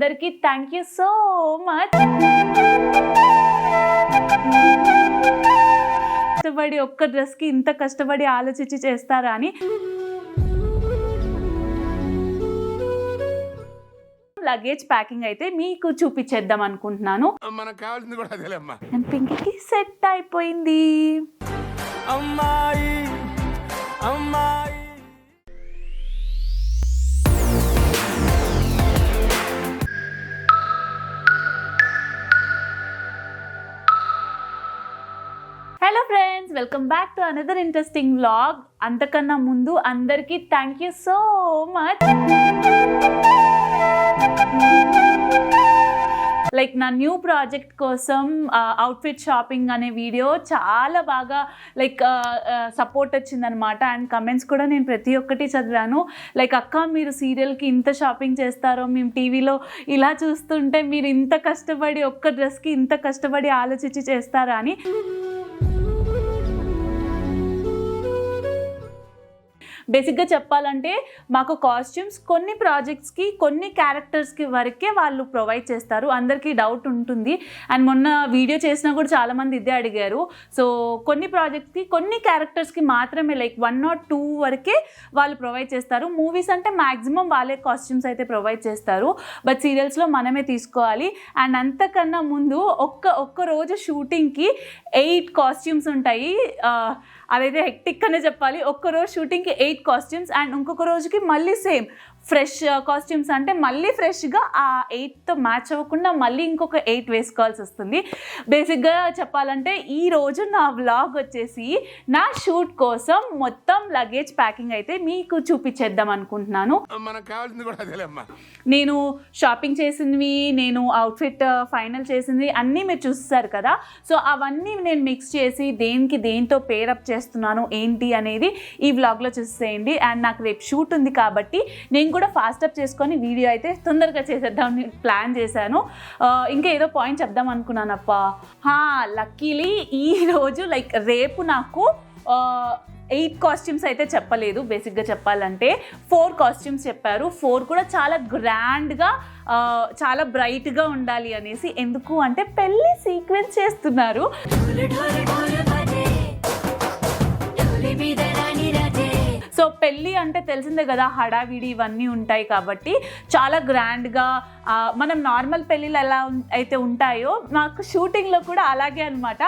అందరికీ thank you so much కష్టపడి ఒక్క డ్రెస్కి ఇంత కష్టపడి ఆలోచించి చేస్తారా అని. లగేజ్ ప్యాకింగ్ అయితే మీకు చూపించేద్దాం అనుకుంటున్నాను. మనకు కావాల్సింది కూడా అదేలేమ్మా పింకీకి సెట్ అయిపోయింది. అమ్మాయి అమ్మాయి. Hello friends welcome back to another interesting vlog అంతకన్నా ముందు అందరికీ thank you so much like నా న్యూ ప్రాజెక్ట్ కోసం అవుట్ఫిట్ షాపింగ్ అనే వీడియో చాలా బాగా లైక్ సపోర్ట్ వచ్చిందనమాట అండ్ కమెంట్స్ కూడా నేను ప్రతి ఒక్కటి చదివాను. లైక్ అక్క మీరు సీరియల్కి ఇంత షాపింగ్ చేస్తారో మేము టీవీలో ఇలా చూస్తుంటే మీరు ఇంత కష్టపడి ఒక్క డ్రెస్కి ఇంత కష్టపడి ఆలోచించి చేస్తారా అని. బేసిక్గా చెప్పాలంటే మాకు కాస్ట్యూమ్స్ కొన్ని ప్రాజెక్ట్స్కి కొన్ని క్యారెక్టర్స్కి వరకే వాళ్ళు ప్రొవైడ్ చేస్తారు. అందరికీ డౌట్ ఉంటుంది. అండ్ మొన్న వీడియో చేసినా కూడా చాలామంది ఇదే అడిగారు. సో కొన్ని ప్రాజెక్ట్స్కి కొన్ని క్యారెక్టర్స్కి మాత్రమే లైక్ వన్ నాట్ టూ వరకే వాళ్ళు ప్రొవైడ్ చేస్తారు. మూవీస్ అంటే మ్యాక్సిమం వాళ్ళే కాస్ట్యూమ్స్ అయితే ప్రొవైడ్ చేస్తారు. బట్ సీరియల్స్లో మనమే తీసుకోవాలి. అండ్ అంతకన్నా ముందు ఒక్క ఒక్క రోజు షూటింగ్కి ఎయిట్ కాస్ట్యూమ్స్ ఉంటాయి. Uh, అదైతే హెక్టిక్ అనే చెప్పాలి. ఒక్క రోజు షూటింగ్కి ఎయిట్ కాస్ట్యూమ్స్ అండ్ ఇంకొక రోజుకి మళ్ళీ సేమ్ ఫ్రెష్ కాస్ట్యూమ్స్ అంటే మళ్ళీ ఫ్రెష్గా ఆ ఎయిట్తో మ్యాచ్ అవ్వకుండా మళ్ళీ ఇంకొక ఎయిట్ వేసుకోవాల్సి వస్తుంది. బేసిక్గా చెప్పాలంటే ఈ రోజు నా వ్లాగ్ వచ్చేసి నా షూట్ కోసం మొత్తం లగేజ్ ప్యాకింగ్ అయితే మీకు చూపించేద్దాం అనుకుంటున్నాను. నేను షాపింగ్ చేసినవి నేను అవుట్ఫిట్ ఫైనల్ చేసింది అన్నీ మీరు చూస్తారు కదా. సో అవన్నీ నేను మిక్స్ చేసి దేనికి దేంతో పేరప్ చేస్తున్నాను ఏంటి అనేది ఈ వ్లాగ్లో చూసేయండి. అండ్ నాకు రేపు షూట్ ఉంది కాబట్టి నేను నేను కూడా ఫాస్ట్ అప్ చేసుకొని వీడియో అయితే తొందరగా చేసేద్దామని ప్లాన్ చేశాను. ఇంకా ఏదో పాయింట్ చెప్దాం అనుకున్నానప్ప. లక్కీలీ ఈరోజు లైక్ రేపు నాకు ఎయిట్ కాస్ట్యూమ్స్ అయితే చెప్పలేదు. బేసిక్గా చెప్పాలంటే ఫోర్ కాస్ట్యూమ్స్ చెప్పారు. ఫోర్ కూడా చాలా గ్రాండ్గా చాలా బ్రైట్గా ఉండాలి అనేసి ఎందుకు అంటే పెళ్ళి సీక్వెన్స్ చేస్తున్నారు. సో పెళ్ళి అంటే తెలిసిందే కదా హడావిడి ఇవన్నీ ఉంటాయి కాబట్టి చాలా గ్రాండ్గా మనం నార్మల్ పెళ్ళిళ్ళు ఎలా అయితే ఉంటాయో నాకు షూటింగ్లో కూడా అలాగే అనమాట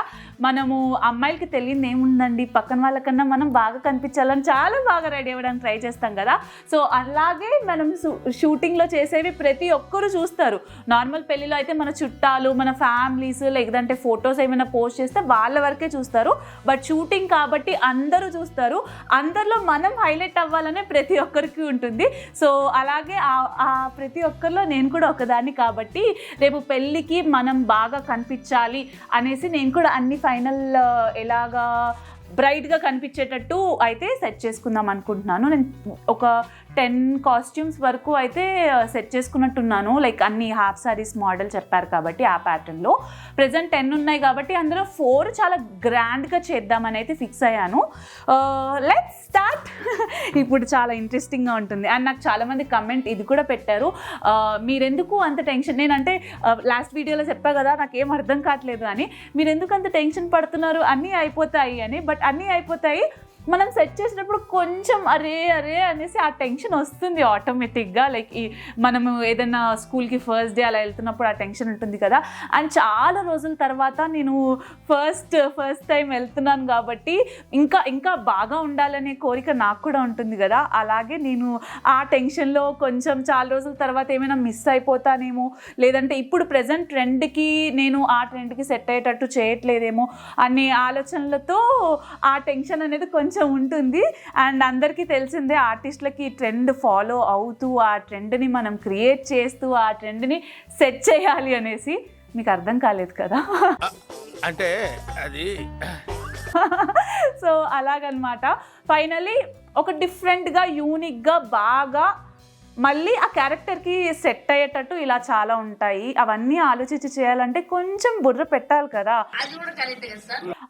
మనము అమ్మాయిలకి తెలియదు ఏముందండి పక్కన వాళ్ళకన్నా మనం బాగా కనిపించాలని చాలా బాగా రెడీ అవ్వడానికి ట్రై చేస్తాం కదా. సో అలాగే మనం షూటింగ్లో చేసేవి ప్రతి ఒక్కరు చూస్తారు. నార్మల్ పెళ్ళిలో అయితే మన చుట్టాలు మన ఫ్యామిలీస్ లేదంటే ఫొటోస్ ఏమైనా పోస్ట్ చేస్తే వాళ్ళ వరకే చూస్తారు. బట్ షూటింగ్ కాబట్టి అందరూ చూస్తారు. అందరిలో మనం హైలైట్ అవ్వాలనే ప్రతి ఒక్కరికి ఉంటుంది. సో అలాగే ఆ- ప్రతి ఒక్కరిలో నేను కూడా ఒకదాన్ని కాబట్టి రేపు పెళ్ళికి మనం బాగా కనిపించాలి అనేసి నేను కూడా అన్ని ఫైనల్ ఎలాగా బ్రైట్గా కనిపించేటట్టు అయితే సెట్ చేసుకుందాం అనుకుంటున్నాను. నేను ఒక టెన్ కాస్ట్యూమ్స్ వరకు అయితే సెట్ చేసుకున్నట్టున్నాను. లైక్ అన్ని హాఫ్ సారీస్ మోడల్ చెప్పారు కాబట్టి ఆ ప్యాటర్న్లో ప్రజెంట్ టెన్ ఉన్నాయి కాబట్టి అందులో ఫోర్ చాలా గ్రాండ్గా చేద్దామని అయితే ఫిక్స్ అయ్యాను. లెట్ స్టార్ట్ ఇప్పుడు చాలా ఇంట్రెస్టింగ్గా ఉంటుంది. అండ్ నాకు చాలామంది కమెంట్ ఇది కూడా పెట్టారు. మీరెందుకు అంత టెన్షన్ నేనంటే లాస్ట్ వీడియోలో చెప్పా కదా నాకు ఏం అర్థం కావట్లేదు అని. మీరెందుకు అంత టెన్షన్ పడుతున్నారు? అన్నీ అయిపోతాయి అని. బట్ అన్నీ అయిపోతాయి. మనం సెట్ చేసినప్పుడు కొంచెం అరే అరే అనేసి ఆ టెన్షన్ వస్తుంది ఆటోమేటిక్గా. లైక్ ఈ మనము ఏదైనా స్కూల్కి ఫస్ట్ డే అలా వెళ్తున్నప్పుడు ఆ టెన్షన్ ఉంటుంది కదా. అండ్ చాలా రోజుల తర్వాత నేను ఫస్ట్ ఫస్ట్ టైం వెళ్తున్నాను కాబట్టి ఇంకా ఇంకా బాగా ఉండాలనే కోరిక నాకు కూడా ఉంటుంది కదా. అలాగే నేను ఆ టెన్షన్లో కొంచెం చాలా రోజుల తర్వాత ఏమైనా మిస్ అయిపోతానేమో లేదంటే ఇప్పుడు ప్రజెంట్ ట్రెండ్కి నేను ఆ ట్రెండ్కి సెట్ అయ్యేటట్టు చేయట్లేదేమో అనే ఆలోచనలతో ఆ టెన్షన్ అనేది కొంచెం ఉంటుంది. అండ్ అందరికీ తెలిసిందే ఆర్టిస్టులకి ట్రెండ్ ఫాలో అవుతూ ఆ ట్రెండ్ని మనం క్రియేట్ చేస్తూ ఆ ట్రెండ్ని సెట్ చేయాలి అనేసి మీకు అర్థం కాలేదు కదా? అంటే అది సో అలాగనమాట. ఫైనలీ ఒక డిఫరెంట్గా యూనిక్గా బాగా మళ్ళీ ఆ క్యారెక్టర్కి సెట్ అయ్యేటట్టు ఇలా చాలా ఉంటాయి. అవన్నీ ఆలోచించి చేయాలంటే కొంచెం బుర్ర పెట్టాలి కదా.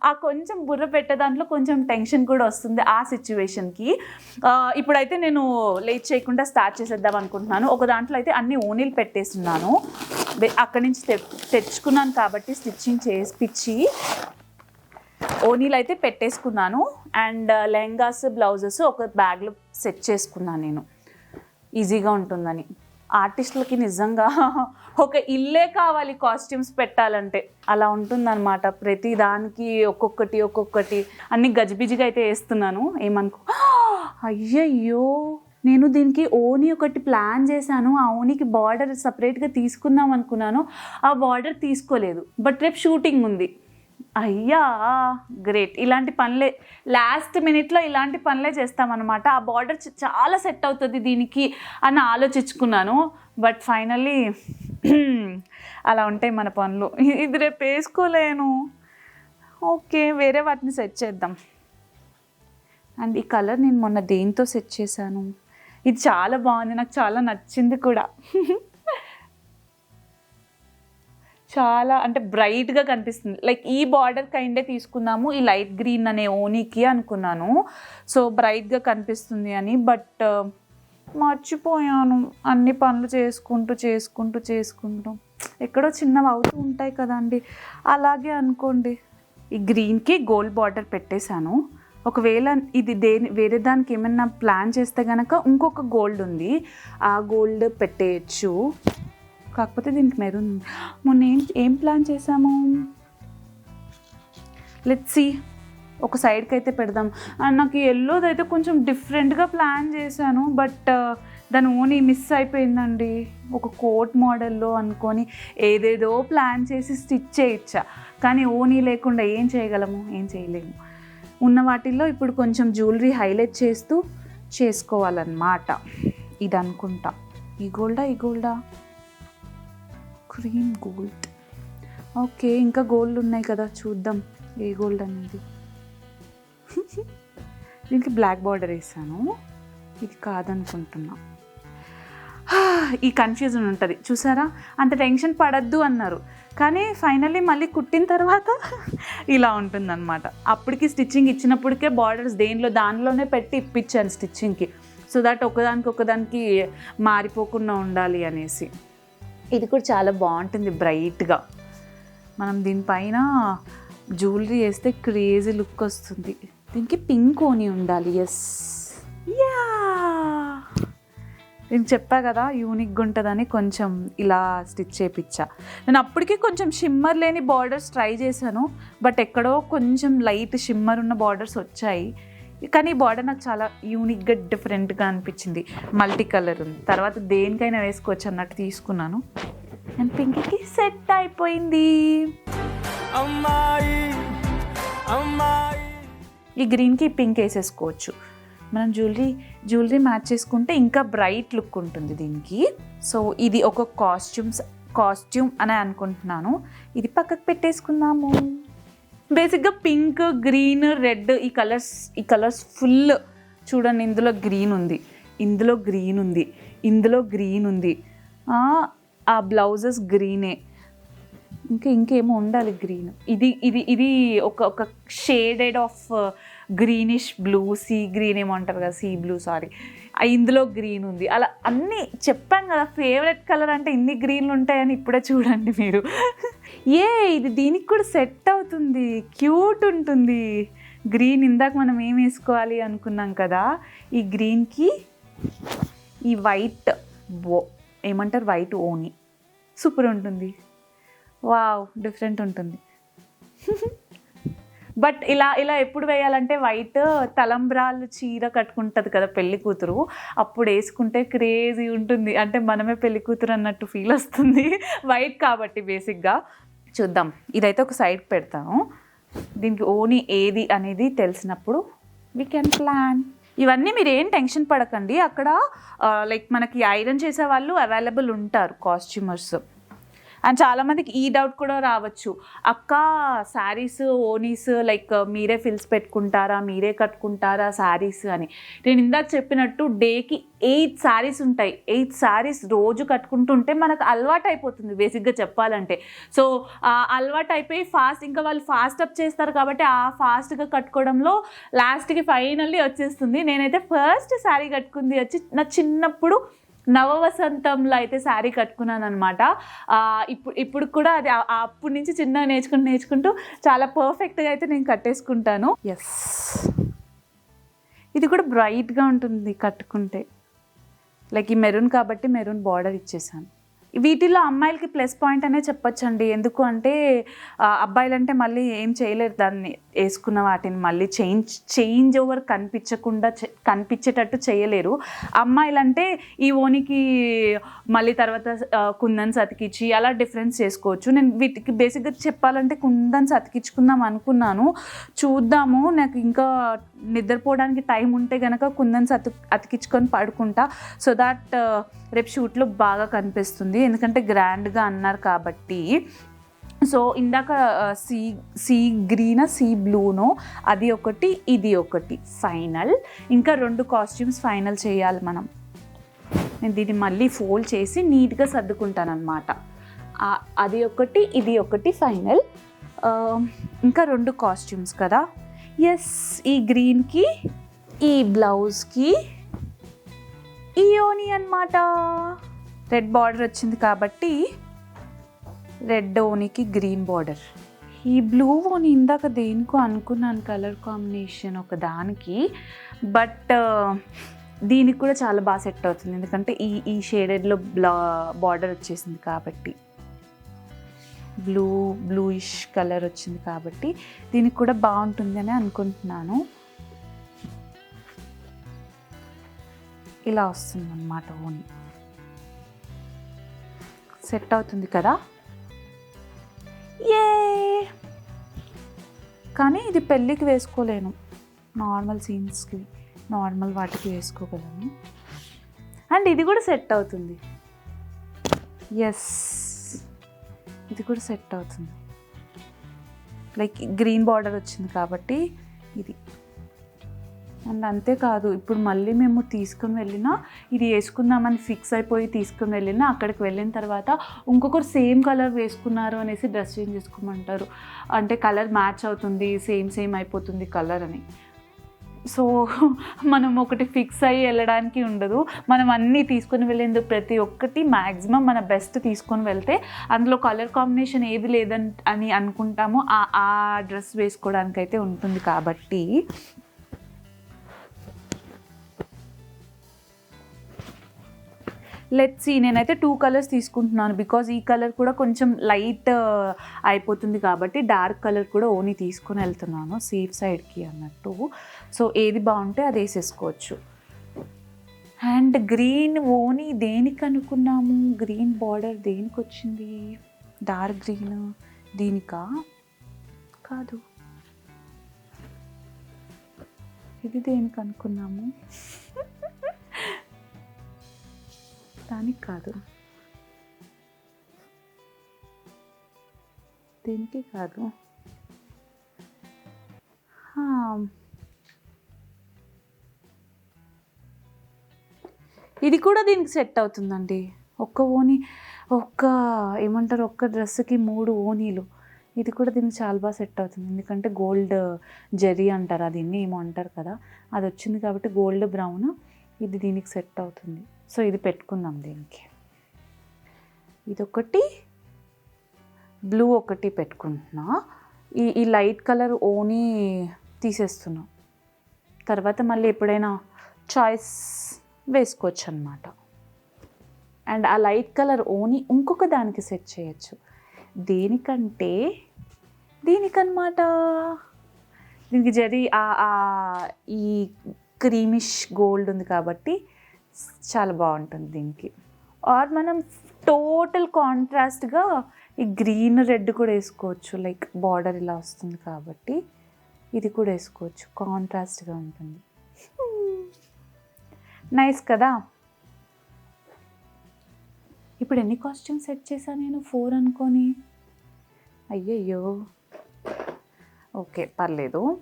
ఆ కొంచెం బుర్ర పెట్టే దాంట్లో కొంచెం టెన్షన్ కూడా వస్తుంది ఆ సిచ్యువేషన్కి ఇప్పుడైతే నేను లేట్ చేయకుండా స్టార్ట్ చేసేద్దాం అనుకుంటున్నాను. ఒక దాంట్లో అయితే అన్ని ఓనీలు పెట్టేస్తున్నాను. అక్కడి నుంచి తెచ్చుకున్నాను కాబట్టి స్టిచ్చింగ్ చేసిపించి ఓనీలు అయితే పెట్టేసుకున్నాను. అండ్ లెహంగాస్ బ్లౌజెస్ ఒక బ్యాగ్లో సెట్ చేసుకున్నాను నేను. ఈజీగా ఉంటుందని. ఆర్టిస్టులకి నిజంగా ఒక ఇల్లే కావాలి కాస్ట్యూమ్స్ పెట్టాలంటే. అలా ఉంటుందన్నమాట. ప్రతి దానికి ఒక్కొక్కటి ఒక్కొక్కటి అన్ని గజిబిజిగా అయితే వేస్తున్నాను. ఏమనుకో అయ్యయ్యో! నేను దీనికి ఓని ఒకటి ప్లాన్ చేశాను. ఆ ఓనికి బార్డర్ సపరేట్గా తీసుకుందాం అనుకున్నాను. ఆ బార్డర్ తీసుకోలేదు. బట్ రేపు షూటింగ్ ఉంది. అయ్యా గ్రేట్. ఇలాంటి పనులే లాస్ట్ మినిట్లో ఇలాంటి పనులే చేస్తామన్నమాట. ఆ బార్డర్ చాలా సెట్ అవుతుంది దీనికి అని ఆలోచించుకున్నాను. బట్ ఫైనల్లీ అలా ఉంటాయి మన పనులు. ఇది రేపు వేసుకోలేను. ఓకే వేరే వాటిని సెట్ చేద్దాం. అండ్ ఈ కలర్ నేను మొన్న దేంతో సెట్ చేశాను? ఇది చాలా బాగుంది నాకు చాలా నచ్చింది కూడా. చాలా అంటే బ్రైట్గా కనిపిస్తుంది. లైక్ ఈ బార్డర్ కైండే తీసుకున్నాము ఈ లైట్ గ్రీన్ అనే ఓనీకి అనుకున్నాను. సో బ్రైట్గా కనిపిస్తుంది అని బట్ uh, మర్చిపోయాను. అన్ని పనులు చేసుకుంటూ చేసుకుంటూ చేసుకుంటూ. ఎక్కడో చిన్నవి అవుతూ ఉంటాయి కదండి. అలాగే అనుకోండి. ఈ గ్రీన్కి గోల్డ్ బార్డర్ పెట్టేశాను. ఒకవేళ ఇది దేని వేరే దానికి ఏమైనా ప్లాన్ చేస్తే కనుక ఇంకొక గోల్డ్ ఉంది. ఆ గోల్డ్ పెట్టేయచ్చు. కాకపోతే దీనికి మెరూన్ ఉంది. మొన్న ఏం ఏం ప్లాన్ చేసాము లెట్ సి ఒక సైడ్కి అయితే పెడదాం. అండ్ నాకు ఎల్లోది అయితే కొంచెం డిఫరెంట్గా ప్లాన్ చేశాను బట్ దాని ఓనీ మిస్ అయిపోయిందండి. ఒక కోట్ మోడల్లో అనుకొని ఏదేదో ప్లాన్ చేసి స్టిచ్ చేయొచ్చా కానీ ఓనీ లేకుండా ఏం చేయగలము? ఏం చేయలేము. ఉన్న వాటిల్లో ఇప్పుడు కొంచెం జ్యువెలరీ హైలైట్ చేస్తూ చేసుకోవాలన్నమాట. ఇది అనుకుంటా. ఈ గోల్డా ఈ గోల్డా? Cream gold. ఓకే ఇంకా గోల్డ్ ఉన్నాయి కదా చూద్దాం ఏ గోల్డ్ అనేది. దీనికి బ్లాక్ బార్డర్ వేసాను. ఇది కాదనుకుంటున్నా. ఈ కన్ఫ్యూజన్ ఉంటుంది. చూసారా? అంత టెన్షన్ పడద్దు అన్నారు. కానీ ఫైనల్లీ మళ్ళీ కుట్టిన తర్వాత ఇలా ఉంటుందన్నమాట. అప్పటికి స్టిచ్చింగ్ ఇచ్చినప్పటికే బార్డర్స్ దేనిలో దానిలోనే పెట్టి ఇప్పించాను స్టిచ్చింగ్కి. సో దట్ ఒకదానికి ఒకదానికి మారిపోకుండా ఉండాలి అనేసి. ఇది కూడా చాలా బాగుంటుంది బ్రైట్గా. మనం దీనిపైన జ్యువెలరీ వేస్తే క్రేజీ లుక్ వస్తుంది. దీనికి పింక్ ఓని ఉండాలి ఎస్ యా నేను చెప్పా కదా యూనిక్గా ఉంటుందని కొంచెం ఇలా స్టిచ్ చేయించా నేను అప్పటికే కొంచెం షిమ్మర్ లేని బార్డర్స్ ట్రై చేశాను బట్ ఎక్కడో కొంచెం లైట్ షిమ్మర్ ఉన్న బార్డర్స్ వచ్చాయి. కానీ బార్డర్ నాకు చాలా యూనిక్గా డిఫరెంట్గా అనిపించింది. మల్టీ కలర్ ఉంది. తర్వాత దేనికైనా వేసుకోవచ్చు అన్నట్టు తీసుకున్నాను. అండ్ పింక్కి సెట్ అయిపోయింది. అమ్మాయి అమ్మాయి. ఈ గ్రీన్కి పింక్ వేసేసుకోవచ్చు. మనం జ్యువెలరీ జ్యువెలరీ మ్యాచ్ చేసుకుంటే ఇంకా బ్రైట్ లుక్ ఉంటుంది దీనికి. సో ఇది ఒక కాస్ట్యూమ్స్ కాస్ట్యూమ్ అని అనుకుంటున్నాను. ఇది పక్కకు పెట్టేసుకుందాము. బేసిక్గా పింక్ గ్రీన్ రెడ్ ఈ కలర్స్ ఈ కలర్స్ ఫుల్ చూడండి ఇందులో గ్రీన్ ఉంది. ఇందులో గ్రీన్ ఉంది. ఇందులో గ్రీన్ ఉంది. ఆ, బ్లౌజెస్ గ్రీనే. ఇంకా ఇంకేమో ఉండాలి గ్రీన్. ఇది ఇది ఇది ఒక ఒక shaded off greenish blue sea green ఏమో అంటారు కదా సీ బ్లూ సారీ. ఇందులో గ్రీన్ ఉంది. అలా అన్నీ చెప్పాం కదా ఫేవరెట్ కలర్ అంటే ఇన్ని గ్రీన్లు ఉంటాయని ఇప్పుడే చూడండి మీరు. ఏ ఇది దీనికి కూడా సెట్ అవుతుంది. క్యూట్ ఉంటుంది. గ్రీన్ ఇందాక మనం ఏం వేసుకోవాలి అనుకున్నాం కదా ఈ గ్రీన్కి ఈ వైట్ బో ఏమంటారు? వైట్ ఓని. సూపర్ ఉంటుంది. వావ్ డిఫరెంట్ ఉంటుంది. బట్ ఇలా ఇలా ఎప్పుడు వేయాలంటే వైట్ తలంబ్రాలు చీర కట్టుకుంటుంది కదా పెళ్ళి కూతురు అప్పుడు వేసుకుంటే క్రేజీ ఉంటుంది. అంటే మనమే పెళ్ళి కూతురు అన్నట్టు ఫీల్ వస్తుంది. వైట్ కాబట్టి బేసిక్గా. చూద్దాం. ఇదైతే ఒక సైడ్ పెడతాను. దీనికి ఓని ఏది అనేది తెలిసినప్పుడు వీ కెన్ ప్లాన్ ఇవన్నీ మీరు ఏం టెన్షన్ పడకండి. అక్కడ లైక్ మనకి ఐరన్ చేసే వాళ్ళు అవైలబుల్ ఉంటారు కాస్ట్యూమర్స్ అండ్ చాలామందికి ఈ డౌట్ కూడా రావచ్చు. అక్క శారీస్ ఓనీస్ లైక్ మీరే ఫిల్స్ పెట్టుకుంటారా మీరే కట్టుకుంటారా శారీస్ అని. నేను ఇందాక చెప్పినట్టు డేకి ఎయిట్ శారీస్ ఉంటాయి. ఎయిట్ శారీస్ రోజు కట్టుకుంటుంటే మనకు అలవాటు అయిపోతుంది బేసిక్గా చెప్పాలంటే. సో అలవాటు అయిపోయి ఫాస్ట్ ఇంకా వాళ్ళు ఫాస్ట్ అప్ చేస్తారు కాబట్టి ఆ ఫాస్ట్గా కట్టుకోవడంలో లాస్ట్కి ఫైనల్లీ వచ్చేస్తుంది. నేనైతే ఫస్ట్ శారీ కట్టుకుంది వచ్చి నా చిన్నప్పుడు నవవసంతంలో అయితే శారీ కట్టుకున్నాను అనమాట ఇప్పుడు ఇప్పుడు కూడా అది అప్పటి నుంచి చిన్నగా నేర్చుకుంటూ నేర్చుకుంటూ చాలా పర్ఫెక్ట్గా అయితే నేను కట్టేసుకుంటాను. ఎస్ ఇది కూడా బ్రైట్గా ఉంటుంది కట్టుకుంటే. లైక్ ఈ మెరూన్ కాబట్టి మెరూన్ బార్డర్ ఇచ్చేసాను. వీటిలో అమ్మాయిలకి ప్లస్ పాయింట్ అనే చెప్పొచ్చండి. ఎందుకు అంటే అబ్బాయిలంటే మళ్ళీ ఏం చేయలేరు దాన్ని. వేసుకున్న వాటిని మళ్ళీ చేంజ్ చేంజ్ ఓవర్ కనిపించకుండా కనిపించేటట్టు చేయలేరు. అమ్మాయిలంటే ఈ ఓనికి మళ్ళీ తర్వాత కుందన్స్ అతికిచ్చి అలా డిఫరెన్స్ చేసుకోవచ్చు. నేను వీటికి బేసిక్గా చెప్పాలంటే కుందన్స్ అతికించుకుందాం అనుకున్నాను. చూద్దాము నాకు ఇంకా నిద్రపోవడానికి టైం ఉంటే కనుక కుందన్స్ అతి అతికించుకొని పడుకుంటా. సో దాట్ రేపు షూట్లో బాగా కనిపిస్తుంది. ఎందుకంటే గ్రాండ్గా అన్నారు కాబట్టి. సో ఇందాక సీ సీ గ్రీన్ సీ బ్లూనో అది ఒకటి ఇది ఒకటి ఫైనల్. ఇంకా రెండు కాస్ట్యూమ్స్ ఫైనల్ చేయాలి మనం. నేను దీన్ని మళ్ళీ ఫోల్డ్ చేసి నీట్గా సర్దుకుంటానమాట అది ఒకటి ఇది ఒకటి ఫైనల్. ఇంకా రెండు కాస్ట్యూమ్స్ కదా? ఎస్ ఈ గ్రీన్కి ఈ బ్లౌజ్కి ఈ ఓని అనమాట రెడ్ బార్డర్ వచ్చింది కాబట్టి రెడ్ ఓనికి గ్రీన్ బార్డర్. ఈ బ్లూ ఓని ఇందాక దేనికో అనుకున్నాను కలర్ కాంబినేషన్ ఒక దానికి. బట్ దీనికి కూడా చాలా బాగా సెట్ అవుతుంది. ఎందుకంటే ఈ ఈ షేడెడ్లో బ్లా బార్డర్ వచ్చేసింది కాబట్టి. బ్లూ బ్లూయిష్ కలర్ వచ్చింది కాబట్టి దీనికి కూడా బాగుంటుందని అనుకుంటున్నాను. ఇలా వస్తుంది అన్నమాట సెట్ అవుతుంది కదా? ఏ కానీ ఇది పెళ్ళికి వేసుకోలేను. నార్మల్ సీన్స్కి నార్మల్ వాటికి వేసుకోగలను. అండ్ ఇది కూడా సెట్ అవుతుంది. ఎస్ ఇది కూడా సెట్ అవుతుంది. లైక్ గ్రీన్ బార్డర్ వచ్చింది కాబట్టి ఇది. అండ్ అంతేకాదు ఇప్పుడు మళ్ళీ మేము తీసుకుని వెళ్ళినా ఇది వేసుకుందామని ఫిక్స్ అయిపోయి తీసుకుని వెళ్ళినా అక్కడికి వెళ్ళిన తర్వాత ఇంకొకరు సేమ్ కలర్ వేసుకున్నారు అనేసి డ్రెస్ చేంజ్ చేసుకోమంటారు. అంటే కలర్ మ్యాచ్ అవుతుంది సేమ్ సేమ్ అయిపోతుంది కలర్ అని. సో మనం ఒకటి ఫిక్స్ అయ్యి వెళ్ళడానికి ఉండదు. మనం అన్నీ తీసుకొని వెళ్ళేందుకు ప్రతి ఒక్కటి మ్యాక్సిమం మన బెస్ట్ తీసుకొని వెళ్తే అందులో కలర్ కాంబినేషన్ ఏది లేదని అని అనుకుంటామో ఆ ఆ డ్రెస్ వేసుకోవడానికి అయితే ఉంటుంది కాబట్టి లెట్ సీ నేనైతే టూ కలర్స్ తీసుకుంటున్నాను బికాజ్ ఈ కలర్ కూడా కొంచెం లైట్ uh, అయిపోతుంది కాబట్టి డార్క్ కలర్ కూడా ఓని తీసుకొని వెళ్తున్నాను సేఫ్ సైడ్కి అన్నట్టు. సో ఏది బాగుంటే అది వేసేసుకోవచ్చు. అండ్ గ్రీన్ ఓని దేనికి అనుకున్నాము? గ్రీన్ బార్డర్ దేనికి వచ్చింది? డార్క్ గ్రీన్ దీనికా? కాదు. ఇది దేనికి అనుకున్నాము? దానికి కాదు. దీనికి కాదు? ఇది కూడా దీనికి సెట్ అవుతుందండి. ఒక్క ఓని ఒక్క ఏమంటారు ఒక్క డ్రెస్కి మూడు ఓనీలు. ఇది కూడా దీనికి చాలా బాగా సెట్ అవుతుంది. ఎందుకంటే గోల్డ్ జెరీ అంటారు అది ఏమో అంటారు కదా. అది వచ్చింది కాబట్టి గోల్డ్ బ్రౌన్. ఇది దీనికి సెట్ అవుతుంది. సో ఇది పెట్టుకుందాం దీనికి. ఇదొకటి. బ్లూ ఒకటి పెట్టుకుంటున్నా. ఈ ఈ లైట్ కలర్ ఓని తీసేస్తున్నా. తర్వాత మళ్ళీ ఎప్పుడైనా చాయిస్ వేసుకోవచ్చు అనమాట అండ్ ఆ లైట్ కలర్ ఓని ఇంకొక దానికి సెట్ చేయొచ్చు. దేనికంటే దీనికనమాట దీనికి జరి ఈ క్రీమిష్ గోల్డ్ ఉంది కాబట్టి చాలా బాగుంటుంది దీనికి. ఆర్ మనం టోటల్ కాంట్రాస్ట్గా ఈ గ్రీన్ రెడ్ కూడా వేసుకోవచ్చు. లైక్ బార్డర్ ఇలా వస్తుంది కాబట్టి ఇది కూడా వేసుకోవచ్చు. కాంట్రాస్ట్గా ఉంటుంది. నైస్ కదా? ఇప్పుడు ఎన్ని కాస్ట్యూమ్స్ సెట్ చేశాను నేను? ఫోర్ అనుకొని. అయ్యయ్యో. ఓకే పర్లేదు.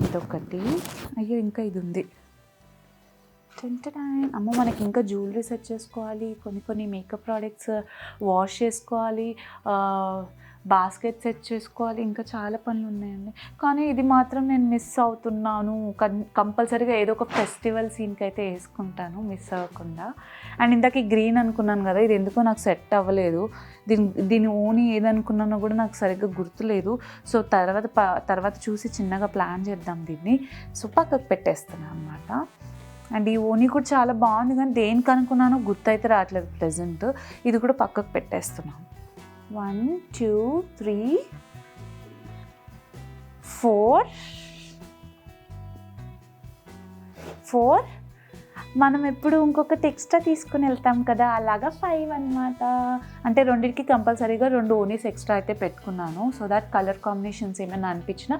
ఇదొకటి. అయ్యో ఇంకా ఇది ఉంది. టెన్ అమ్మ మనకి ఇంకా జ్యువెలరీ సెట్ చేసుకోవాలి కొన్ని కొన్ని మేకప్ ప్రోడక్ట్స్ వాష్ చేసుకోవాలి బాస్కెట్ సెట్ చేసుకోవాలి ఇంకా చాలా పనులు ఉన్నాయండి. కానీ ఇది మాత్రం నేను మిస్ అవుతున్నాను. కన్- కంపల్సరీగా ఏదో ఒక ఫెస్టివల్ సీన్కి అయితే వేసుకుంటాను మిస్ అవ్వకుండా. అండ్ ఇందాక ఈ గ్రీన్ అనుకున్నాను కదా ఇది ఎందుకో నాకు సెట్ అవ్వలేదు. దీని దీని ఓని ఏదనుకున్నానో కూడా నాకు సరిగ్గా గుర్తులేదు. సో తర్వాత ప- తర్వాత చూసి చిన్నగా ప్లాన్ చేద్దాం దీన్ని. సో పక్కకు పెట్టేస్తున్నాను అనమాట అండ్ ఈ ఓనీ కూడా చాలా బాగుంది కానీ దేనికి అనుకున్నానో గుర్తయితే రావట్లేదు ప్రెజెంట్ ఇది కూడా పక్కకు పెట్టేస్తున్నాను one two three four four మనం ఎప్పుడు ఇంకొకటి ఎక్స్ట్రా తీసుకుని వెళ్తాం కదా అలాగా ఫైవ్ అన్నమాట. అంటే రెండింటికి కంపల్సరీగా రెండు ఓనీస్ ఎక్స్ట్రా అయితే పెట్టుకున్నాను. సో దట్ కలర్ కాంబినేషన్స్ ఏమైనా అనిపించినా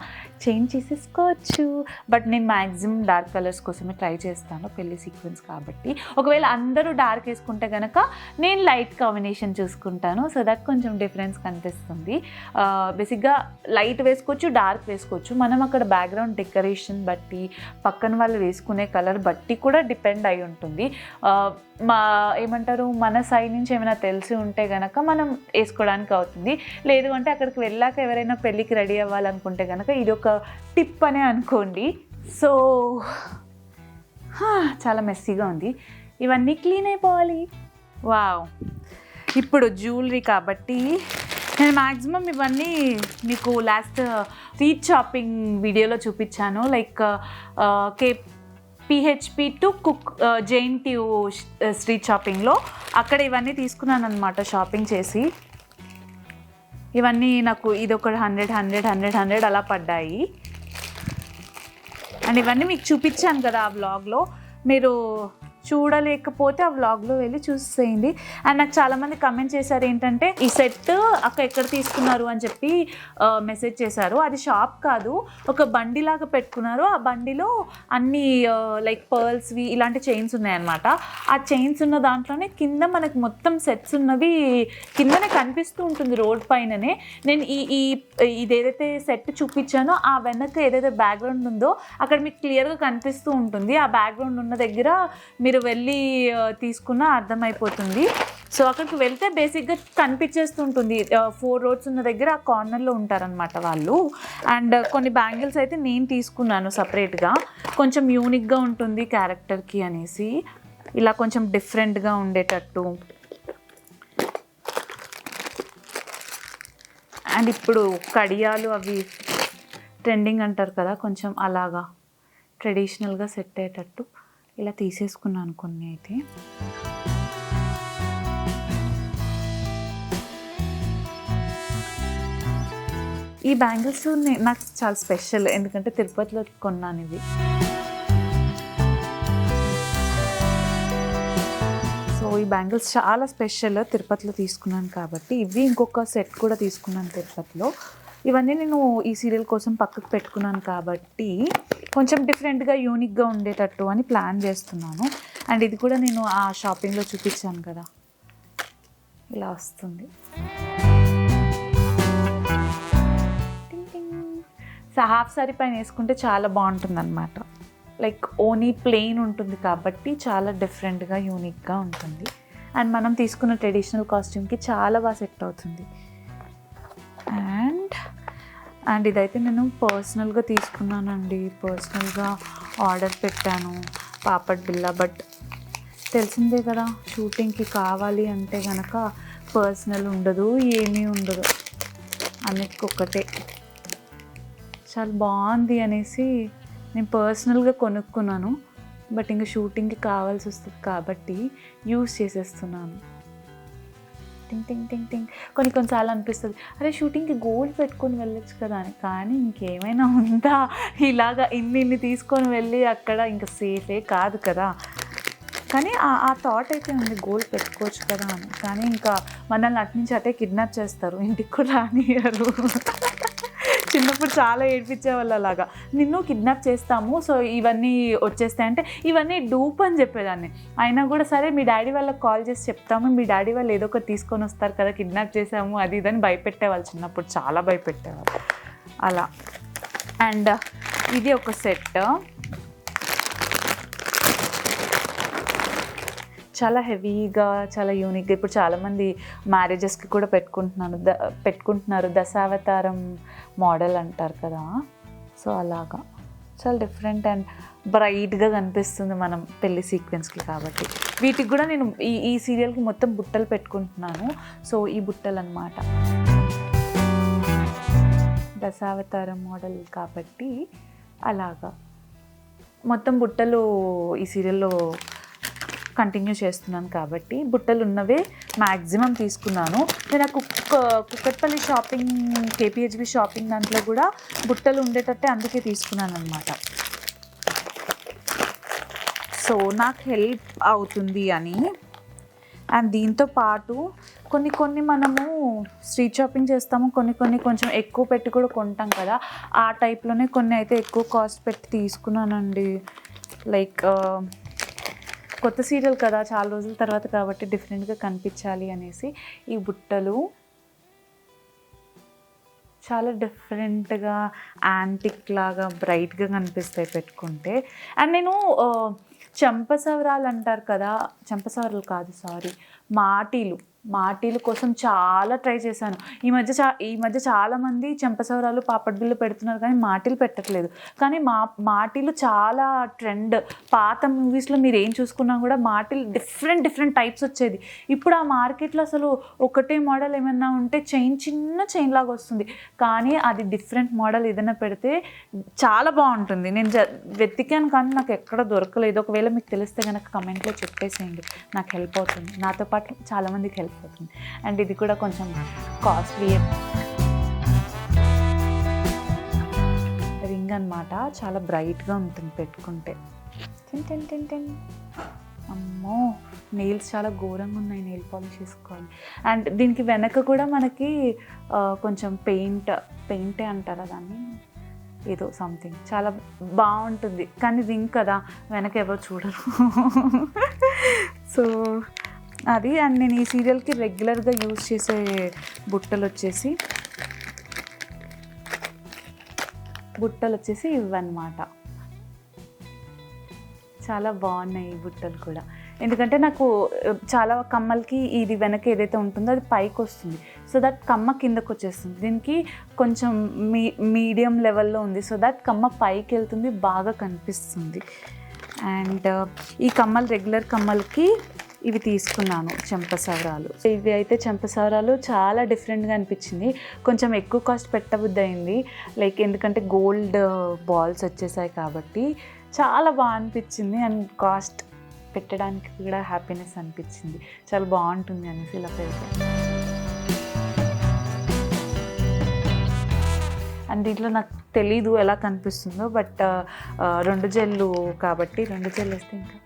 చేంజ్ చేసేసుకోవచ్చు. బట్ నేను మ్యాక్సిమం డార్క్ కలర్స్ కోసమే ట్రై చేస్తాను పెళ్ళి సీక్వెన్స్ కాబట్టి. ఒకవేళ అందరూ డార్క్ వేసుకుంటే కనుక నేను లైట్ కాంబినేషన్ చూసుకుంటాను. సో దాట్ కొంచెం డిఫరెన్స్ కనిపిస్తుంది. Uh, బేసిక్గా లైట్ వేసుకోవచ్చు డార్క్ వేసుకోవచ్చు. మనం అక్కడ బ్యాక్గ్రౌండ్ డెకరేషన్ బట్టి పక్కన వాళ్ళు వేసుకునే కలర్ బట్టి కూడా డిపెండ్ డిపెండ్ అయి ఉంటుంది. మా ఏమంటారు మన సైడ్ నుంచి ఏమైనా తెలిసి ఉంటే గనక మనం వేసుకోవడానికి అవుతుంది. లేదు అంటే అక్కడికి వెళ్ళాక ఎవరైనా పెళ్ళికి రెడీ అవ్వాలనుకుంటే కనుక ఇది ఒక టిప్ అనే అనుకోండి. సో చాలా మెస్సీగా ఉంది. ఇవన్నీ క్లీన్ అయిపోవాలి. వావ్ ఇప్పుడు జ్యువెలరీ కాబట్టి నేను మ్యాక్సిమం ఇవన్నీ మీకు లాస్ట్ స్ట్రీట్ షాపింగ్ వీడియోలో చూపించాను. లైక్ కేప్ పిహెచ్పి టు కుక్ జైన్ స్ట్రీట్ షాపింగ్లో అక్కడ ఇవన్నీ తీసుకున్నాను అనమాట షాపింగ్ చేసి. ఇవన్నీ నాకు ఇది ఒక హండ్రెడ్ హండ్రెడ్ హండ్రెడ్ హండ్రెడ్ అలా పడ్డాయి. అండ్ ఇవన్నీ మీకు చూపించాను కదా ఆ బ్లాగ్లో మీరు చూడలేకపోతే ఆ వ్లాగ్లో వెళ్ళి చూసేయండి. అండ్ నాకు చాలామంది కమెంట్ చేశారు ఏంటంటే ఈ సెట్ అక్క ఎక్కడ తీసుకున్నారు? అని చెప్పి మెసేజ్ చేశారు. అది షాప్ కాదు ఒక బండి లాగా పెట్టుకున్నారు. ఆ బండిలో అన్ని లైక్ పర్ల్స్వి ఇలాంటి చైన్స్ ఉన్నాయన్నమాట. ఆ చైన్స్ ఉన్న దాంట్లోనే కింద మనకి మొత్తం సెట్స్ ఉన్నవి కిందనే కనిపిస్తూ ఉంటుంది రోడ్ పైననే. నేను ఈ ఈ ఇదేదైతే సెట్ చూపించానో ఆ వెనక ఏదైతే బ్యాక్గ్రౌండ్ ఉందో అక్కడ మీకు క్లియర్గా కనిపిస్తూ ఉంటుంది. ఆ బ్యాక్గ్రౌండ్ ఉన్న దగ్గర మీరు వెళ్ళి తీసుకున్నా అర్థమైపోతుంది. సో అక్కడికి వెళ్తే బేసిక్గా కనిపించేస్తుంటుంది. ఫోర్ రోడ్స్ ఉన్న దగ్గర ఆ కార్నర్లో ఉంటారనమాట వాళ్ళు. అండ్ కొన్ని బ్యాంగిల్స్ అయితే నేను తీసుకున్నాను సపరేట్గా. కొంచెం యూనిక్గా ఉంటుంది క్యారెక్టర్కి అనేసి. ఇలా కొంచెం డిఫరెంట్గా ఉండేటట్టు. అండ్ ఇప్పుడు కడియాలు అవి ట్రెండింగ్ అంటారు కదా కొంచెం అలాగా ట్రెడిషనల్గా సెట్ అయ్యేటట్టు. ఇలా తీసేసుకున్నాను కొన్ని అయితే. ఈ బ్యాంగిల్స్ నాకు చాలా స్పెషల్ ఎందుకంటే తిరుపతిలో కొన్నాను ఇవి. సో ఈ బ్యాంగిల్స్ చాలా స్పెషల్ తిరుపతిలో తీసుకున్నాను కాబట్టి ఇవి ఇంకొక సెట్ కూడా తీసుకున్నాను తిరుపతిలో. ఇవన్నీ నేను ఈ సీరియల్ కోసం పక్కకు పెట్టుకున్నాను కాబట్టి కొంచెం డిఫరెంట్గా యూనిక్గా ఉండేటట్టు అని ప్లాన్ చేస్తున్నాను. అండ్ ఇది కూడా నేను ఆ షాపింగ్లో చూపించాను కదా. ఇలా వస్తుంది. సో హాఫ్ సారీ పైన వేసుకుంటే చాలా బాగుంటుంది అనమాట లైక్ ఓనీ ప్లెయిన్ ఉంటుంది కాబట్టి చాలా డిఫరెంట్గా యూనిక్గా ఉంటుంది. అండ్ మనం తీసుకున్న ట్రెడిషనల్ కాస్ట్యూమ్కి చాలా బాగా సెట్ అవుతుంది. అండ్ అండ్ ఇదైతే నేను పర్సనల్గా తీసుకున్నానండి. పర్సనల్గా ఆర్డర్ పెట్టాను. పాపడ్ బిల్లా బట్ తెలిసిందే కదా షూటింగ్కి కావాలి అంటే కనుక పర్సనల్ ఉండదు ఏమీ ఉండదు. అన్నిటికీ ఒక్కటే చాలా బాగుంది అనేసి నేను పర్సనల్గా కొనుక్కున్నాను. బట్ ఇంకా షూటింగ్కి కావాల్సి వస్తుంది కాబట్టి యూస్ చేసేస్తున్నాను. టింగ్ టింగ్ టింగ్ టింగ్. కొన్ని కొన్నిసార్లు అనిపిస్తుంది. అరే షూటింగ్కి గోల్డ్ పెట్టుకొని వెళ్ళొచ్చు కదా అని. కానీ ఇంకేమైనా ఉందా? ఇలాగా ఇన్ని ఇన్ని తీసుకొని వెళ్ళి అక్కడ ఇంకా సేఫే కాదు కదా. కానీ ఆ- థాట్ అయితే ఉంది గోల్డ్ పెట్టుకోవచ్చు కదా అని. కానీ ఇంకా మనల్ని అటు నుంచి అటే కిడ్నాప్ చేస్తారు. ఇంటికి కూడా రానియరు చిన్నప్పుడు చాలా ఏడిపించేవాళ్ళు అలాగా నిన్ను కిడ్నాప్ చేస్తాము సో ఇవన్నీ వచ్చేస్తాయి అంటే ఇవన్నీ డూప్ అని చెప్పేదాన్ని. అయినా కూడా సరే మీ డాడీ వాళ్ళకి కాల్ చేసి చెప్తాము మీ డాడీ వాళ్ళు ఏదో ఒకటి తీసుకొని వస్తారు కదా కిడ్నాప్ చేసాము అది ఇదని భయపెట్టేవాళ్ళు చిన్నప్పుడు చాలా భయపెట్టేవాళ్ళు. అలా. అండ్ ఇది ఒక సెట్. చాలా హెవీగా చాలా యూనిక్గా ఇప్పుడు చాలామంది మ్యారేజెస్కి కూడా పెట్టుకుంటున్నాను ద పెట్టుకుంటున్నారు. దశావతారం మోడల్ అంటారు కదా. సో అలాగా. చాలా డిఫరెంట్ అండ్ బ్రైట్గా కనిపిస్తుంది మనం పెళ్ళి సీక్వెన్స్కి కాబట్టి. వీటికి కూడా నేను ఈ ఈ సీరియల్కి మొత్తం బుట్టలు పెట్టుకుంటున్నాను. సో ఈ బుట్టలు అనమాట దశావతారం మోడల్ కాబట్టి అలాగా. మొత్తం బుట్టలు ఈ సీరియల్లో కంటిన్యూ చేస్తున్నాను కాబట్టి బుట్టలు ఉన్నవే మ్యాక్సిమం తీసుకున్నాను. నేను ఆ కుక్క కుక్కట్పల్లి షాపింగ్ కేపీహెచ్బి షాపింగ్ దాంట్లో కూడా బుట్టలు ఉండేటట్టే అందుకే తీసుకున్నాను అనమాట సో నాకు హెల్ప్ అవుతుంది అని. అండ్ దీంతో పాటు కొన్ని కొన్ని మనము స్ట్రీట్ షాపింగ్ చేస్తాము. కొన్ని కొన్ని కొంచెం ఎక్కువ పెట్టి కూడా కొంటాం కదా. ఆ టైప్లోనే కొన్ని అయితే ఎక్కువ కాస్ట్ పెట్టి తీసుకున్నానండి. లైక్ కొత్త సీరియల్ కదా చాలా రోజుల తర్వాత కాబట్టి డిఫరెంట్గా కనిపించాలి అనేసి ఈ బుట్టలు చాలా డిఫరెంట్గా యాంటిక్ లాగా బ్రైట్గా కనిపిస్తాయి పెట్టుకుంటే. అండ్ నేను చంపసవరాలు అంటారు కదా చంపసవరాలు కాదు సారీ మాటీలు. మాటీలు కోసం చాలా ట్రై చేశాను. ఈ మధ్య చా ఈ మధ్య చాలామంది చెంపసవరాలు పాపడ్ బిల్లు పెడుతున్నారు కానీ మాటీలు పెట్టట్లేదు. కానీ మా మాటీలు చాలా ట్రెండ్. పాత మూవీస్లో మీరు ఏం చూసుకున్నా కూడా మాటీలు డిఫరెంట్ డిఫరెంట్ టైప్స్ వచ్చేది. ఇప్పుడు ఆ మార్కెట్లో అసలు ఒకటే మోడల్ ఏమైనా ఉంటే చైన్ చిన్న చైన్ లాగా వస్తుంది. కానీ అది డిఫరెంట్ మోడల్ ఏదైనా పెడితే చాలా బాగుంటుంది. నేను జ వెతికాను కానీ నాకు ఎక్కడ దొరకలేదు. ఒకవేళ మీకు తెలిస్తే కనుక కమెంట్లో చెప్పేసేయండి. నాకు హెల్ప్ అవుతుంది. నాతో పాటు చాలామందికి హెల్ప్ అయిపోతుంది. అండ్ ఇది కూడా కొంచెం కాస్ట్లీ రింగ్ అన్నమాట. చాలా బ్రైట్గా ఉంటుంది పెట్టుకుంటే. టిన్ టిన్ అమ్మో! నెయిల్స్ చాలా ఘోరంగా ఉన్నాయి నెయిల్ పాలిష్ వేసుకోవాలి. అండ్ దీనికి వెనక కూడా మనకి కొంచెం పెయింట్ పెయింటే అంటారా దాన్ని? ఏదో సంథింగ్ చాలా బాగుంటుంది. కానీ రింగ్ కదా వెనక ఎవరు చూడరు. సో అది అండ్ నేను ఈ సీరియల్కి రెగ్యులర్గా యూజ్ చేసే బుట్టలు వచ్చేసి బుట్టలు వచ్చేసి ఇవన్నమాట చాలా బాగున్నాయి ఈ బుట్టలు కూడా. ఎందుకంటే నాకు చాలా కమ్మలకి ఇది వెనక ఏదైతే ఉంటుందో అది పైకి వస్తుంది. సో దట్ కమ్మ కిందకు వచ్చేస్తుంది. దీనికి కొంచెం మీ మీడియం లెవెల్లో ఉంది. సో దట్ కమ్మ పైకి వెళ్తుంది బాగా కనిపిస్తుంది. అండ్ ఈ కమ్మలు రెగ్యులర్ కమ్మలకి ఇవి తీసుకున్నాను చెంపసవరాలు. ఇవి అయితే చెంపసవరాలు చాలా డిఫరెంట్గా అనిపించింది. కొంచెం ఎక్కువ కాస్ట్ పెట్టబుద్దయింది. లైక్ ఎందుకంటే గోల్డ్ బాల్స్ వచ్చేసాయి కాబట్టి చాలా బాగా అనిపించింది అండ్ కాస్ట్ పెట్టడానికి కూడా హ్యాపీనెస్ అనిపించింది. చాలా బాగుంటుంది అనేసి ఇలా పెడితే అండ్ దీంట్లో నాకు తెలీదు ఎలా కనిపిస్తుందో బట్ uh, రెండు జెల్లు కాబట్టి రెండు జెల్లు వేస్తే ఇంకా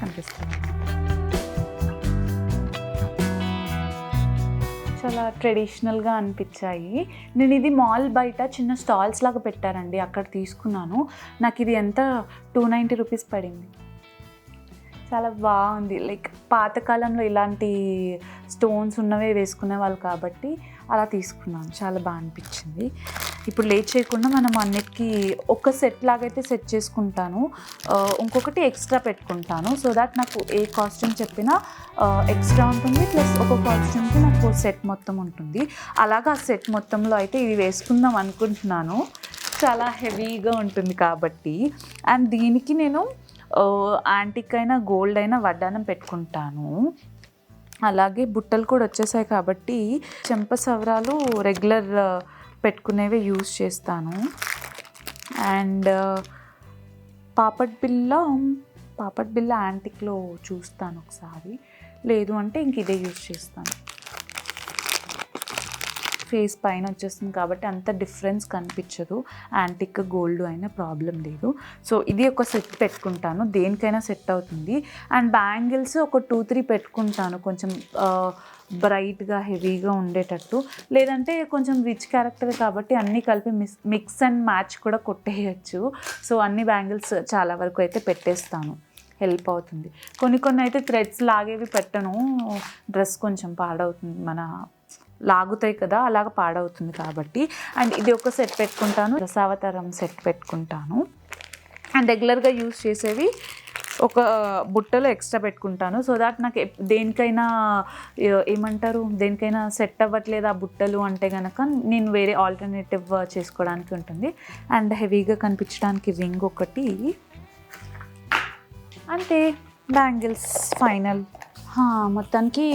కనిపిస్తుంది. చాలా ట్రెడిషనల్గా అనిపించాయి. నేను ఇది మాల్ బయట చిన్న స్టాల్స్ లాగా పెట్టారండి అక్కడ తీసుకున్నాను. నాకు ఇది ఎంత? టూ నైంటీ రూపీస్ పడింది. చాలా బాగుంది. లైక్ పాతకాలంలో ఇలాంటి స్టోన్స్ ఉన్నవే వేసుకునే వాళ్ళు కాబట్టి అలా తీసుకున్నాను. చాలా బాగా అనిపించింది. ఇప్పుడు లేట్ చేయకుండా మనం అన్నిటికీ ఒక సెట్ లాగైతే సెట్ చేసుకుంటాను. ఇంకొకటి ఎక్స్ట్రా పెట్టుకుంటాను. సో దాట్ నాకు ఏ కాస్ట్యూమ్ చెప్పినా ఎక్స్ట్రా ఉంటుంది ప్లస్ ఒక కాస్ట్యూమ్కి నాకు సెట్ మొత్తం ఉంటుంది. అలాగా ఆ సెట్ మొత్తంలో అయితే ఇది వేసుకుందాం అనుకుంటున్నాను. చాలా హెవీగా ఉంటుంది కాబట్టి. అండ్ దీనికి నేను యాంటిక్ అయినా గోల్డ్ అయినా వడ్డానం పెట్టుకుంటాను. అలాగే బుట్టలు కూడా వచ్చేసాయి కాబట్టి చెంప సవరాలు రెగ్యులర్ పెట్టుకునేవే యూజ్ చేస్తాను. అండ్ పాపడ్ బిల్ల పాపడ్ బిల్ల యాంటిక్లో చూస్తాను ఒకసారి. లేదు అంటే ఇంక ఇదే యూజ్ చేస్తాను. ఫేస్ పైన వచ్చేస్తుంది కాబట్టి అంత డిఫరెన్స్ కనిపించదు. యాంటిక్ గోల్డ్ అయినా ప్రాబ్లం లేదు. సో ఇది ఒక సెట్ పెట్టుకుంటాను. దేనికైనా సెట్ అవుతుంది. అండ్ బ్యాంగిల్స్ ఒక టూ త్రీ పెట్టుకుంటాను. కొంచెం బ్రైట్గా హెవీగా ఉండేటట్టు. లేదంటే కొంచెం రిచ్ క్యారెక్టర్ కాబట్టి అన్నీ కలిపి మిస్ మిక్స్ అండ్ మ్యాచ్ కూడా కొట్టేయచ్చు. సో అన్ని బ్యాంగిల్స్ చాలా వరకు అయితే పెట్టేస్తాను. హెల్ప్ అవుతుంది. కొన్ని కొన్ని అయితే థ్రెడ్స్ లాగేవి పెట్టను. డ్రెస్ కొంచెం పాడవుతుంది మన లాగుతాయి కదా అలాగ పాడవుతుంది కాబట్టి. అండ్ ఇది ఒక సెట్ పెట్టుకుంటాను రసావతారం సెట్ పెట్టుకుంటాను. అండ్ రెగ్యులర్గా యూస్ చేసేవి ఒక బుట్టలో ఎక్స్ట్రా పెట్టుకుంటాను. సో దాట్ నాకు దేనికైనా ఏమంటారు దేనికైనా సెట్ అవ్వట్లేదు ఆ బుట్టలు అంటే కనుక నేను వేరే ఆల్టర్నేటివ్ చేసుకోవడానికి ఉంటుంది. అండ్ హెవీగా కనిపించడానికి వింగ్ ఒకటి. అంతే బ్యాంగిల్స్ ఫైనల్. మొత్తానికి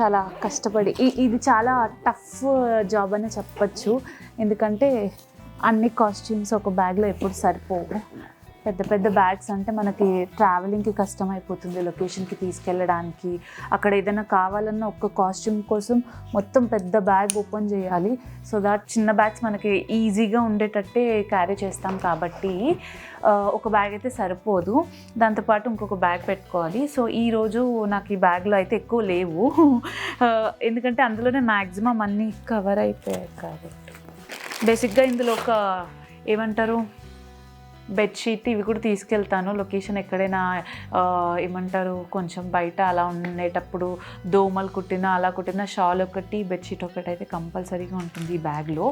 చాలా కష్టపడి ఇది చాలా టఫ్ జాబ్ అని చెప్పచ్చు. ఎందుకంటే అన్ని కాస్ట్యూమ్స్ ఒక బ్యాగ్లో ఎప్పుడు సరిపోవు. పెద్ద పెద్ద బ్యాగ్స్ అంటే మనకి ట్రావెలింగ్కి కష్టం అయిపోతుంది లొకేషన్కి తీసుకెళ్ళడానికి. అక్కడ ఏదైనా కావాలన్న ఒక్క కాస్ట్యూమ్ కోసం మొత్తం పెద్ద బ్యాగ్ ఓపెన్ చేయాలి. సో దాట్ చిన్న బ్యాగ్స్ మనకి ఈజీగా ఉండేటట్టే క్యారీ చేస్తాం కాబట్టి ఒక బ్యాగ్ అయితే సరిపోదు. దాంతోపాటు ఇంకొక బ్యాగ్ పెట్టుకోవాలి. సో ఈరోజు నాకు ఈ బ్యాగ్లో అయితే ఎక్కువ లేవు. ఎందుకంటే అందులోనే మ్యాక్సిమం అన్నీ కవర్ అయిపోయాయి కాబట్టి. బేసిక్గా ఇందులో ఒక ఏమంటారు? బెడ్షీట్ ఇవి కూడా తీసుకెళ్తాను. లొకేషన్ ఎక్కడైనా ఏమంటారు కొంచెం బయట అలా ఉండేటప్పుడు దోమలు కుట్టినా అలా కుట్టిన షాల్ ఒకటి బెడ్షీట్ ఒకటి అయితే కంపల్సరీగా ఉంటుంది ఈ బ్యాగ్లో.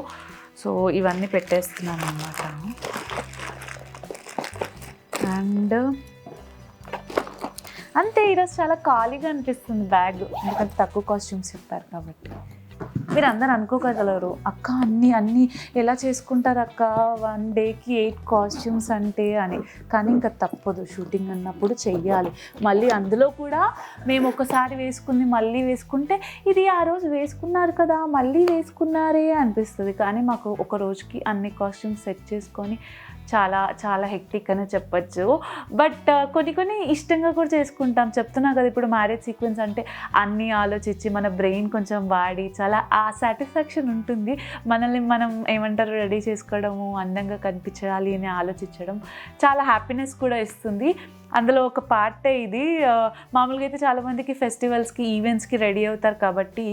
సో ఇవన్నీ పెట్టేస్తున్నాను అనమాట అండ్ అంతే ఈరోజు చాలా ఖాళీగా అనిపిస్తుంది బ్యాగ్. ఎందుకంటే తక్కువ కాస్ట్యూమ్స్ చెప్పారు కాబట్టి. మీరు అందరు అనుకోగలరు. అక్క అన్ని అన్ని ఎలా చేసుకుంటారు అక్క? వన్ డేకి ఎయిట్ కాస్ట్యూమ్స్ అంటే అని. కానీ ఇంకా తప్పదు. షూటింగ్ అన్నప్పుడు చెయ్యాలి. మళ్ళీ అందులో కూడా మేము ఒకసారి వేసుకుంది మళ్ళీ వేసుకుంటే ఇది ఆ రోజు వేసుకున్నారు కదా మళ్ళీ వేసుకున్నారే అనిపిస్తుంది. కానీ మాకు ఒక రోజుకి అన్ని కాస్ట్యూమ్స్ సెట్ చేసుకొని చాలా చాలా హెక్టిక్ అని చెప్పొచ్చు. బట్ uh, కొన్ని కొన్ని ఇష్టంగా కూడా చేసుకుంటాం. చెప్తున్నా కదా ఇప్పుడు మ్యారేజ్ సీక్వెన్స్ అంటే అన్నీ ఆలోచించి మన బ్రెయిన్ కొంచెం వాడి చాలా ఆ సాటిస్ఫాక్షన్ ఉంటుంది. మనల్ని మనం ఏమంటారు రెడీ చేసుకోవడము అందంగా కనిపించాలి అని ఆలోచించడం చాలా హ్యాపీనెస్ కూడా ఇస్తుంది. అందులో ఒక పార్టే ఇది. Uh, మామూలుగా అయితే చాలామందికి ఫెస్టివల్స్కి ఈవెంట్స్కి రెడీ అవుతారు కాబట్టి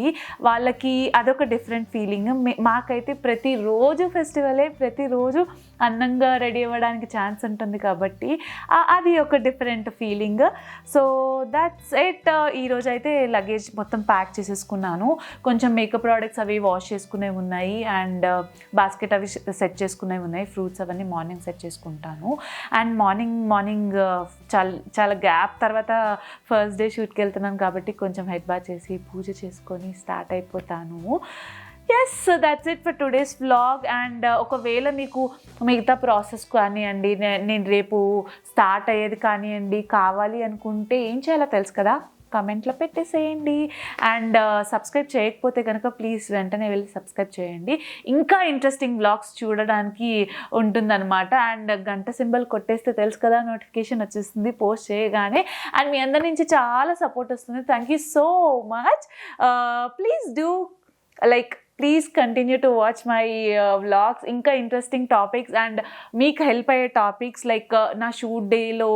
వాళ్ళకి అదొక డిఫరెంట్ ఫీలింగ్ మాకైతే ప్రతిరోజు ఫెస్టివలే ప్రతిరోజు అందంగా రెడీ అవ్వడానికి ఛాన్స్ ఉంటుంది కాబట్టి అది ఒక different feeling. So that's it ఈరోజు అయితే లగేజ్ మొత్తం ప్యాక్ చేసేసుకున్నాను. కొంచెం మేకప్ ప్రోడక్ట్స్ అవి వాష్ చేసుకునేవి ఉన్నాయి అండ్ uh, బాస్కెట్ అవి సెట్ చేసుకునేవి ఉన్నాయి. ఫ్రూట్స్ అవన్నీ మార్నింగ్ సెట్ చేసుకుంటాను. అండ్ మార్నింగ్ uh, మార్నింగ్ చాలా చాలా గ్యాప్ తర్వాత ఫస్ట్ డే షూట్కి వెళ్తున్నాను కాబట్టి కొంచెం హెడ్ బా చేసి పూజ చేసుకొని స్టార్ట్ అయిపోతాను. Yes that's it for today's vlog and ఒకవేళ మీకు మిగతా ప్రాసెస్ కానివ్వండి నేను రేపు స్టార్ట్ అయ్యేది కానివ్వండి కావాలి అనుకుంటే ఏం చేయాలో తెలుసు కదా? కమెంట్లో పెట్టేసేయండి. అండ్ సబ్స్క్రైబ్ uh, చేయకపోతే కనుక ప్లీజ్ వెంటనే వెళ్ళి సబ్స్క్రైబ్ చేయండి. ఇంకా ఇంట్రెస్టింగ్ బ్లాగ్స్ చూడడానికి ఉంటుందన్నమాట. అండ్ గంట సింబల్ కొట్టేస్తే తెలుసు కదా నోటిఫికేషన్ వచ్చేస్తుంది పోస్ట్ చేయగానే. అండ్ మీ అందరి నుంచి చాలా సపోర్ట్ వస్తుంది. Thank you so much please do like please continue to watch my vlogs ఇంకా ఇంట్రెస్టింగ్ టాపిక్స్ అండ్ మీకు హెల్ప్ అయ్యే టాపిక్స్ లైక్ uh, నా షూట్ డేలో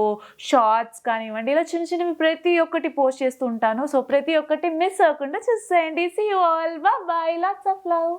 షార్ట్స్ కానివ్వండి ఇలా చిన్న చిన్నవి ప్రతి ఒక్కటి పోస్ట్ చేస్తూ ఉంటాను. సో ప్రతి ఒక్కటి మిస్ అవ్వకుండా చూసేయండి. See you all bye lots of love